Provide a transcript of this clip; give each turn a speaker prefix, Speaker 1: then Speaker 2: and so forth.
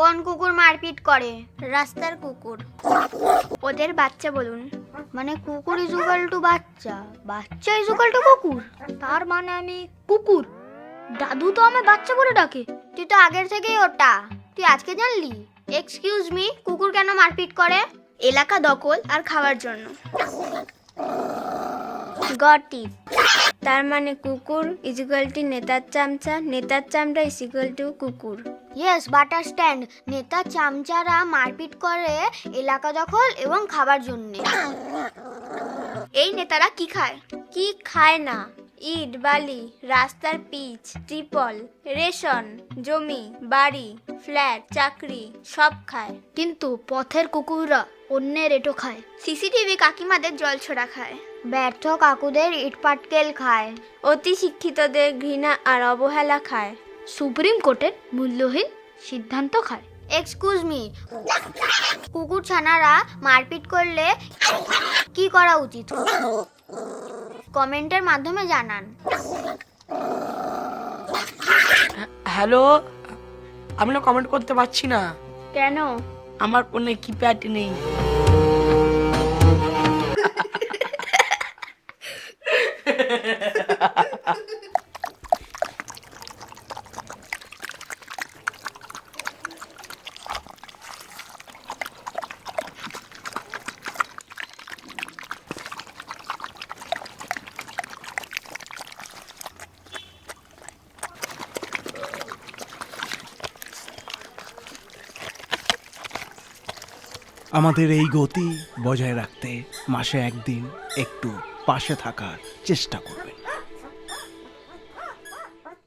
Speaker 1: কোন কুকুর মারপিট করে?
Speaker 2: রাস্তার কুকুর।
Speaker 1: ওদের বাচ্চা বলুন। মানে কুকুর ইজ ইজুকাল টু বাচ্চা। বাচ্চা ইজ ইজুকাল টু কুকুর। তার মানে আমি কুকুর। দাদু তো আমায় বাচ্চা বলে ডাকে। তুই তো আগের থেকেই ওটা। তুই আজকে জানলি? এক্সকিউজ মি কুকুর কেন মারপিট করে?
Speaker 2: এলাকা দখল আর খাওয়ার জন্য। গট তার মানে কুকুর ইজিক্যাল টু নেতার চামচা। নেতার চামচা ইজিক্যাল টু কুকুর।
Speaker 1: ইয়েস বাটার স্ট্যান্ড। নেতা চামচারা মারপিট করে এলাকা দখল এবং খাবার জন্য।
Speaker 2: এই নেতারা কি খায়? কি খায় না? ইট বালি রাস্তার পিচ ট্রিপল রেশন জমি বাড়ি ফ্ল্যাট চাকরি সব খায়।
Speaker 1: কিন্তু পথের কুকুররা অন্যের এটো খায়।
Speaker 2: সিসিটিভি কাকিমাদের জল ছোড়া খায়।
Speaker 1: ব্যর্থ কাকুদের ইট পাটকেল খায়।
Speaker 2: অতি শিক্ষিতদের ঘৃণা আর অবহেলা খায়।
Speaker 1: সুপ্রিম কোর্টের মূল্যহীন সিদ্ধান্ত খায়। এক্সকিউজ মি কুকুর ছানারা মারপিট করলে কি করা উচিত? কমেন্টের মাধ্যমে জানান।
Speaker 3: হ্যালো আমি না কমেন্ট করতে পারছি না।
Speaker 2: কেন?
Speaker 3: আমার ফোনে কিপ্যাড নেই।
Speaker 4: আমাদের এই গতি বজায় রাখতে মাসে একদিন একটু পাশে থাকার চেষ্টা করবে